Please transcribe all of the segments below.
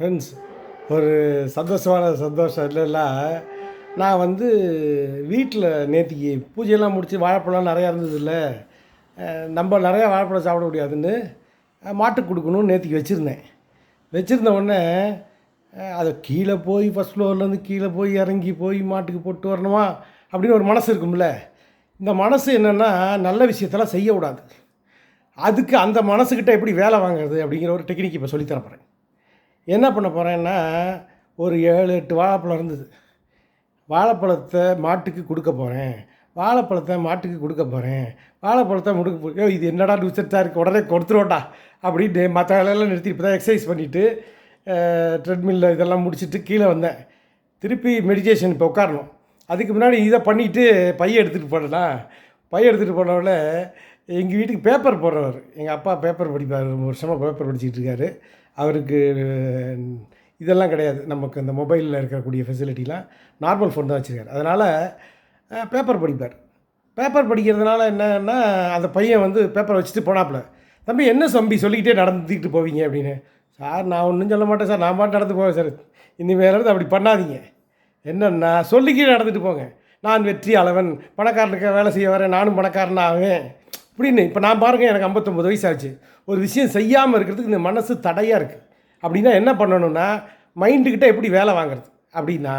Friends ஒரு சந்தோஷமான சந்தோஷம் இல்லைன்னா நான் வந்து வீட்டில் நேற்றுக்கு பூஜையெல்லாம் முடித்து வாழைப்பழம் நிறையா இருந்ததில்ல. நம்ம நிறையா வாழைப்பழம் சாப்பிட முடியாதுன்னு மாட்டுக்கு கொடுக்கணும்னு நேற்றுக்கு வச்சுருந்தேன். வச்சுருந்த உடனே அதை கீழே போய் ஃபஸ்ட் ஃப்ளோர்லேருந்து கீழே போய் இறங்கி போய் மாட்டுக்கு போட்டு வரணுமா? அப்படின்னு ஒரு மனசு இருக்கும்ல. இந்த மனசு என்னென்னா நல்ல விஷயத்தெல்லாம் செய்யக்கூடாது. அதுக்கு அந்த மனசுக்கிட்ட எப்படி வேலை வாங்குறது அப்படிங்கிற ஒரு டெக்னிக் இப்போ சொல்லித்தரப்போகிறேன் என்ன பண்ண போகிறேன்னா ஒரு ஏழு எட்டு வாழைப்பழம் இருந்தது. வாழைப்பழத்தை மாட்டுக்கு கொடுக்க போகிறேன் வாழைப்பழத்தை மாட்டுக்கு கொடுக்க போகிறேன் வாழைப்பழத்தை முடுக்க போ இது என்னடா டுச்சர்ட்டாக இருக்குது உடனே கொடுத்துருவோட்டா அப்படின்ட்டு மற்ற வேலையெல்லாம் நிறுத்தி இப்போ தான் எக்ஸசைஸ் பண்ணிவிட்டு ட்ரெட்மில்ல இதெல்லாம் முடிச்சுட்டு கீழே வந்தேன். திருப்பி மெடிடேஷன் இப்போ உட்காரணும். அதுக்கு முன்னாடி இதை பண்ணிவிட்டு பைய எடுத்துகிட்டு போனேன்னா பைய எடுத்துகிட்டு போனவள எங்கள் வீட்டுக்கு பேப்பர் போடுறவர். எங்கள் அப்பா பேப்பர் படிப்பார். ரொம்ப வருஷமாக பேப்பர் படிச்சுட்டு இருக்காரு. அவருக்கு இதெல்லாம் கிடையாது. நமக்கு இந்த மொபைலில் இருக்கக்கூடிய ஃபெசிலிட்டிலாம் நார்மல் ஃபோன் தான் வச்சுருக்காரு. அதனால் பேப்பர் படிப்பார். பேப்பர் படிக்கிறதுனால என்னன்னா அந்த பையன் வந்து பேப்பர் வச்சுட்டு போனாப்புல. தம்பி என்ன தம்பி சொல்லிக்கிட்டே நடந்துக்கிட்டு போவீங்க அப்படின்னு. சார் நான் ஒன்றும் சொல்ல மாட்டேன் சார். நான் பாட்டு நடந்து போவேன் சார். இனிமேலேருந்து அப்படி பண்ணாதீங்க. என்னன்னா சொல்லிக்கிட்டே நடந்துட்டு போங்க. நான் வெற்றி அளவன் பணக்காரனுக்கு வேலை செய்ய வரேன். நானும் பணக்காரன் ஆவேன் இப்படின்னு இப்போ நான் பாருங்கள் எனக்கு ஐம்பத்தொம்பது வயசு ஆச்சு ஒரு விஷயம் செய்யாமல் இருக்கிறதுக்கு இந்த மனசு தடையாக இருக்குது அப்படின்னா என்ன பண்ணணும்னா மைண்டுக்கிட்ட எப்படி வேலை வாங்குறது? அப்படின்னா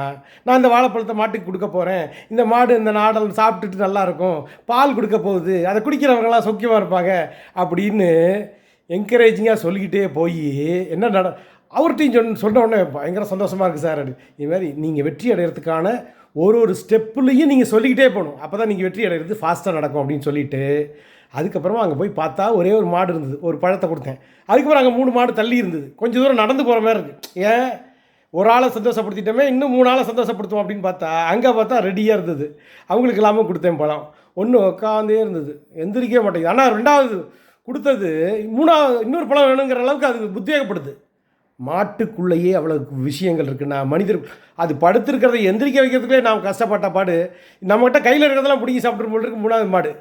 நான் இந்த வாழைப்பழத்தை மாட்டுக்கு கொடுக்க போகிறேன் இந்த மாடு இந்த நாடல் சாப்பிட்டுட்டு நல்லாயிருக்கும் பால் கொடுக்க போகுது. அதை குடிக்கிறவங்களாம் சௌக்கியமாக இருப்பாங்க. அப்படின்னு என்கரேஜிங்காக சொல்லிக்கிட்டே போய் என்ன நட அவர்கிட்டையும் சொன்ன சொன்ன உடனே பயங்கர சந்தோஷமாக இருக்குது சார். அப்படி இது மாதிரி நீங்கள் வெற்றி அடைகிறதுக்கான ஒரு ஒரு ஸ்டெப்புலையும் நீங்கள் சொல்லிக்கிட்டே போகணும். அப்போ தான் நீங்கள் வெற்றி அடைகிறது ஃபாஸ்ட்டாக நடக்கும் அப்படின்னு சொல்லிட்டு அதுக்கப்புறமா அங்கே போய் பார்த்தா ஒரே ஒரு மாடு இருந்தது. ஒரு பழத்தை கொடுத்தேன். அதுக்கப்புறம் அங்கே மூணு மாடு தள்ளி இருந்தது. கொஞ்சம் தூரம் நடந்து போகிற மாதிரி இருக்குது ஏன்? ஒரு ஆளை சந்தோஷப்படுத்திட்டோமே இன்னும் மூணு ஆளை சந்தோஷப்படுத்துவோம் அப்படின்னு பார்த்தா அங்கே பார்த்தா ரெடியாக இருந்தது. அவங்களுக்கு இல்லாமல் கொடுத்தேன் பழம். ஒன்று உட்காந்தே இருந்தது. எந்திரிக்கவே மாட்டேங்குது. ஆனால் ரெண்டாவது கொடுத்தது மூணாவது இன்னொரு பழம் வேணுங்கிற அளவுக்கு அது உத்வேகப்படுது. மாட்டுக்குள்ளேயே அவ்வளோ விஷயங்கள் இருக்குது நான் மனிதர் அது படுத்திருக்கிறத எந்திரிக்க வைக்கிறதுக்குள்ளே நாம் கஷ்டப்பட்ட பாடு. நம்மகிட்ட கையில் இருக்கிறதெல்லாம் பிடிங்கி சாப்பிட்ற போல் இருக்கு மூணாவது மாடு.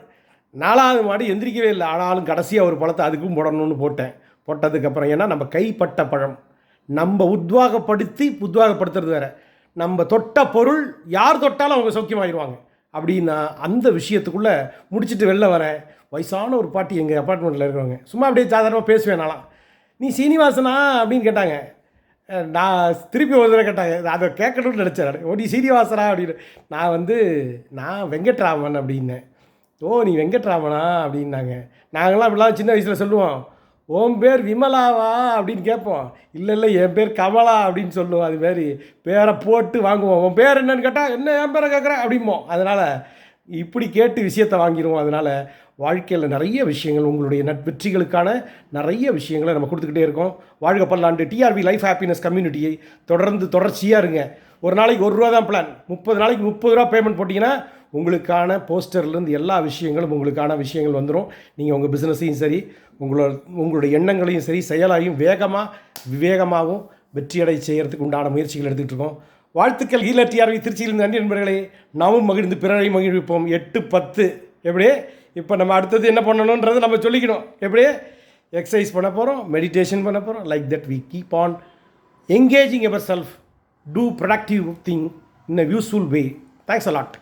நாலாவது மாடு எந்திரிக்கவே இல்லை. ஆனாலும் கடைசியாக ஒரு பழத்தை அதுக்கும் போடணும்னு போட்டேன். போட்டதுக்கப்புறம் ஏன்னா நம்ம கைப்பட்ட பழம். நம்ம உத்வாகப்படுத்தி உத்வாகப்படுத்துறது வேற. நம்ம தொட்ட பொருள் யார் தொட்டாலும் அவங்க சௌக்கியமாகிடுவாங்க அப்படின்னா அந்த விஷயத்துக்குள்ளே முடிச்சுட்டு வெளில வரேன். வயசான ஒரு பாட்டி எங்கள் அப்பார்ட்மெண்ட்டில் இருக்கிறவங்க. சும்மா அப்படியே சாதாரணமாக பேசுவேன் நான்லாம். நீ சீனிவாசனா? அப்படின்னு கேட்டாங்க. நான் திருப்பி ஒரு தடவை கேட்டாங்க. அதை கேட்கணும்னு நினச்சேன் ஓ நீ சீனிவாசனா? அப்படின்னு. நான் வந்து நான் வெங்கட்ராமன் அப்படின்னேன் ஓ நீ வெங்கட்ராமனா? அப்படின்னாங்க. நாங்களாம் அப்படிலாம் சின்ன வயசில் சொல்லுவோம். உன் பேர் விமலாவா? அப்படின்னு கேட்போம். இல்லை இல்லை என் பேர் கமலா அப்படின்னு சொல்லுவோம். அது பேரை போட்டு வாங்குவோம். உன் பேர் என்னன்னு கேட்டால் என்ன என் பேரை கேட்குறேன் அப்படிம்போம். அதனால் இப்படி கேட்டு விஷயத்தை வாங்கிடுவோம் அதனால் வாழ்க்கையில் நிறைய விஷயங்கள் உங்களுடைய நட்பெற்றிகளுக்கான நிறைய விஷயங்களை நம்ம கொடுத்துக்கிட்டே இருக்கோம். வாழ்க பல்லாண்டு. டிஆர்பி லைஃப் ஹாப்பினஸ் கம்யூனிட்டியை தொடர்ந்து தொடர்ச்சியாக இருங்க. ஒரு நாளைக்கு ஒரு ரூபா தான் பிளான் முப்பது நாளைக்கு முப்பது ரூபா பேமெண்ட் போட்டிங்கன்னா உங்களுக்கான போஸ்டர்லேருந்து எல்லா விஷயங்களும் உங்களுக்கான விஷயங்கள் வந்துடும் நீங்கள் உங்கள் பிஸ்னஸையும் சரி உங்களோட உங்களுடைய எண்ணங்களையும் சரி செயலாயும் வேகமாக விவேகமாகவும் வெற்றியடை செய்கிறதுக்கு உண்டான முயற்சிகள் எடுத்துக்கிட்டு இருக்கோம். வாழ்த்துக்கள். ஈழ திருச்சியிலிருந்து. நன்றி நண்பர்களே. நாமும் மகிழ்ந்து பிறரை மகிழ்விப்போம். எட்டு பத்து. எப்படியே? இப்போ நம்ம அடுத்தது என்ன பண்ணணுன்றதை நம்ம சொல்லிக்கணும். எப்படியே? எக்ஸசைஸ் பண்ண போகிறோம் மெடிடேஷன் பண்ண போகிறோம் like that we keep on engaging ourself to productive thing in a useful way thanks a lot